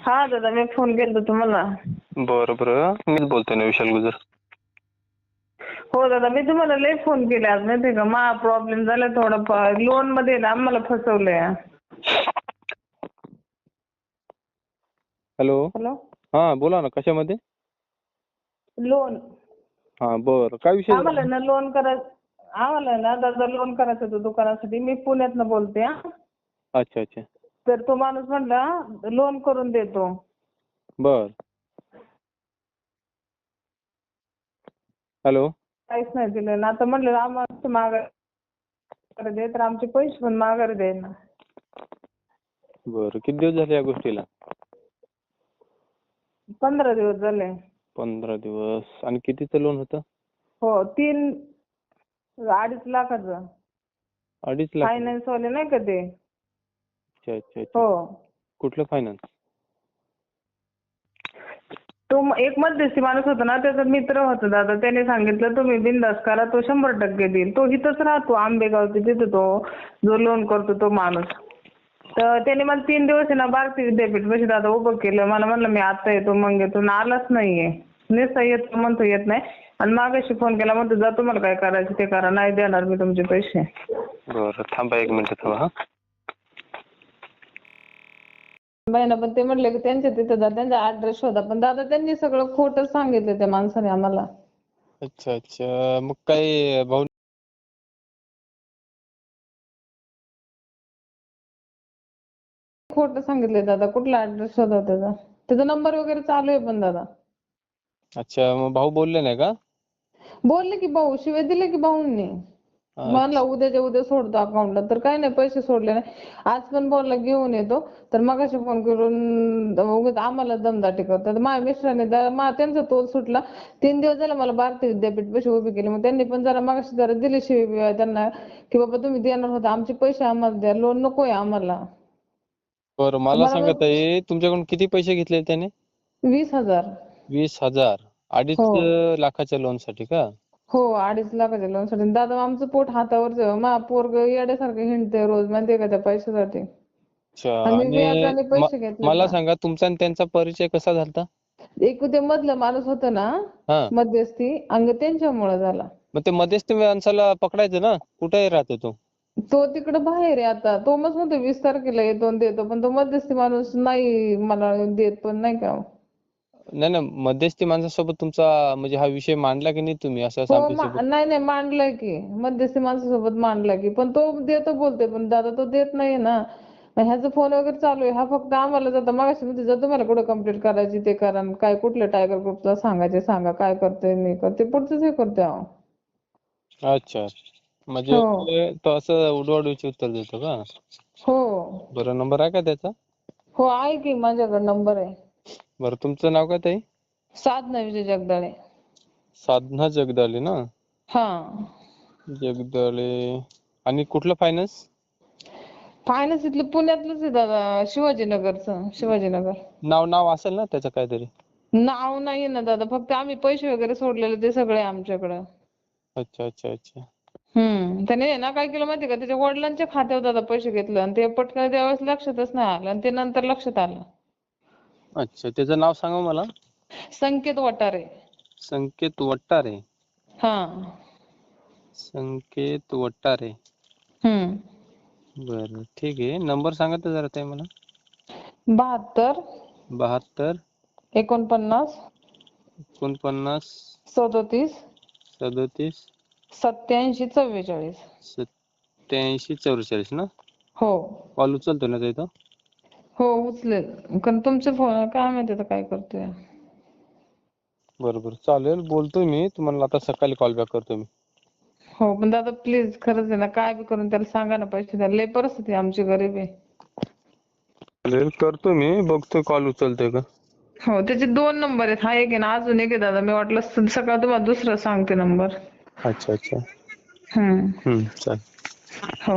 हा दादा मी फोन केला तुम्हाला. बरं बरं. मीच बोलतोय ना विशाल गुजर. हो दादा मी तुम्हाला लय फोन केले आज माहितीये का? मा प्रॉब्लेम झाला थोडा लोनमध्ये ना आम्हाला फसवलंय. हॅलो? हॅलो? हा बोला ना कशामध्ये? लोन हा बरं. काय विषय आम्हाला ना लोन करायचं आम्हाला ना दादा लोन करायचं होतं दुकानासाठी. मी पुण्यातनं बोलते हा. अच्छा अच्छा. तर तो माणूस म्हणला लोन करून देतो. बर. हॅलो. काहीच नाही दिलं. ना आता म्हणलं आम्हाला माघारी दे तर आमचे पैसे पण माघारी दे ना बरं. किती दिवस झाले या गोष्टीला? पंधरा दिवस झाले. पंधरा दिवस. आणि कितीचं लोन होतं? हो तीन अडीच लाखाचं. अडीच लाख. फायनान्स वाले नाही का ते? अच्छा अच्छा हो. कुठलं फायनान्स तो म- एक मध्यस्थी माणूस होता ना त्याचा मित्र होता दादा. त्याने सांगितलं तुम्ही बिंदास करा तो शंभर टक्के देईल. तो इथंच राहतो आंबेगावचे तिथे तो जो लोन करतो तो माणूस. तर त्याने मला तीन दिवस आहे ना भारतीय विद्यापीठ पैसे दादा उभं केलं. मला म्हणलं मी आता येतो मग येतो. ना आलाच नाहीये. नुसता येतो म्हणतो येत नाही. आणि मागाशी फोन केला म्हणतो जा तुम्हाला काय करायचं ते करा. नाही देणार मी तुमचे पैसे. बरं थांबा एक मिनिट थांबा हा. बहिणा पण ते म्हटले की त्यांच्या तिथे जा त्यांचा ऍड्रेस शोधा. पण दादा त्यांनी सगळं खोटं सांगितलं त्या माणसाने आम्हाला. अच्छा अच्छा. मग काय भाऊ खोटं सांगितलंय दादा. कुठला ऍड्रेस शोधा त्याचा? त्याचा नंबर वगैरे चालू आहे पण दादा. अच्छा मग भाऊ बोलले नाही का? बोलले की भाऊ. शिवाय दिले की भाऊंनी. म्हणला उद्याच्या उद्या सोडतो अकाउंटला तर काही नाही पैसे सोडले नाही. आज पण बोलला घेऊन येतो. तर मगाशी फोन करून उगाच आम्हाला दमदाटी करतात. माझ्या मिस्टरांनी त्यांचा तोल सुटला. तीन दिवस झाले मला भारतीय विद्यापीठ पैसे उभे केले. मग त्यांनी पण जरा मगाशी जरा दिले शिवी त्यांना की बाबा तुम्ही देणार होता. आमचे पैसे आम्हाला द्या. लोन नकोय आम्हाला. बरं मला मला सांगा ताई तुमच्याकडून किती पैसे घेतले त्याने? वीस हजार. वीस हजार. अडीच हो. लाखाच्या लोनसाठी का? हो अडीच लाखाच्या लोनसाठी दादा आमचं पोट हातावरच मा पोरग येड्यासारखं हिंडते रोज. माहितीये का त्या पैशासाठी? अच्छा आणि आणि व्याजाने म- पैसे घेतले मला ना. सांगा तुमचा आणि त्यांचा परिचय कसा झालता? एक ते मधलं माणूस होतं ना हा. मध्यस्थी अंग त्यांच्यामुळे झाला. मग ते मध्यस्थी माणसाला पकडायचं ना? कुठे राहतो तो. तो तिकडे बाहेर आहे आता. तो मग म्हणतो वीस तारखेला येतो आणि देतो. पण तो मध्यस्थी माणूस नाही मला देत पण नाही का? नाही नाही मध्यस्थी माणसासोबत तुमचा म्हणजे हा विषय मांडला की नाही तुम्ही असं असं हो आमच्यासोबत नाही नाही मांडलाय की. मध्यस्थी माणसासोबत मांडलाय की. पण तो देतो बोलते पण दादा तो देत नाही ना. मग ह्याचा फोन वगैरे चालू आहे. हा फक्त आम्हाला जाता. मगाशी म्हणते जा तुम्हाला कुठं कंप्लीट करायची ते करा आणि काय कुठल्या टायगर ग्रुपला सांगायचे सांगा. काय करते नाही करते. पुढचंच हे करते अहो. अच्छा. म्हणजे हो. तो असं उडवाउडवीची उत्तर देतो का? हो. बरं नंबर आहे का त्याचा? हो आहे की. माझ्याकडे नंबर आहे. बरं तुमचं नाव काय ताई? साधना विजय जगदाळे. साधना जगदाळे ना? हा. जगदाळे. आणि कुठलं फायनान्स फायनान्स इथलं पुण्यातलंच आहे दादा शिवाजीनगरचं शिवाजीनगर. नाव नाव असेल ना त्याचं काहीतरी? नाव नाहीये ना दादा फक्त आम्ही पैसे वगैरे सोडलेले ते सगळे आमच्याकडं. अच्छा अच्छा अच्छा. हम्म त्याने आहे ना काय केलं माहिती का त्याच्या वडिलांच्या खात्यावर दादा पैसे घेतलं आणि ते पटकन त्यावेळेस लक्षातच नाही आलं आणि ते नंतर लक्षात आलं. अच्छा त्याचं नाव सांगा मला. संकेत वटारे. संकेत वट्टारे हा. संकेत वट्टारे हम्म. बरं ठीक आहे. नंबर सांगा तर जरा ताई मला. बहात्तर. बहात्तर. एकोणपन्नास. एकोणपन्नास. सदोतीस. सदोतीस. सत्याऐंशी चव्वेचाळीस. सत्याऐंशी चौवेचाळीस ना? हो. कॉल उचलतो ना तो? हो उचलेल. कारण तुमचे फ़ोन काय माहिती आता काय करतोय. बरं बरं चालेल बोलतोय मी. तुम्हाला आता सकाळी कॉल बॅक करतो मी. हो पण दादा प्लीज़ खरंच आहे ना काय बी करून त्याला सांगा ना पैसे द्यायला लय परिस्थिती आहे आमची गरीब आहे. चालेल करतो मी. बघतो कॉल उचलतोय का. हो त्याचे दोन नंबर आहेत. हा एक आहे ना अजून एक आहे दादा. मी वाटलं सकाळ तुम्हाला दुसरा सांगते नंबर अच्छा अच्छा. हम्म. हम्म चालेल. हो.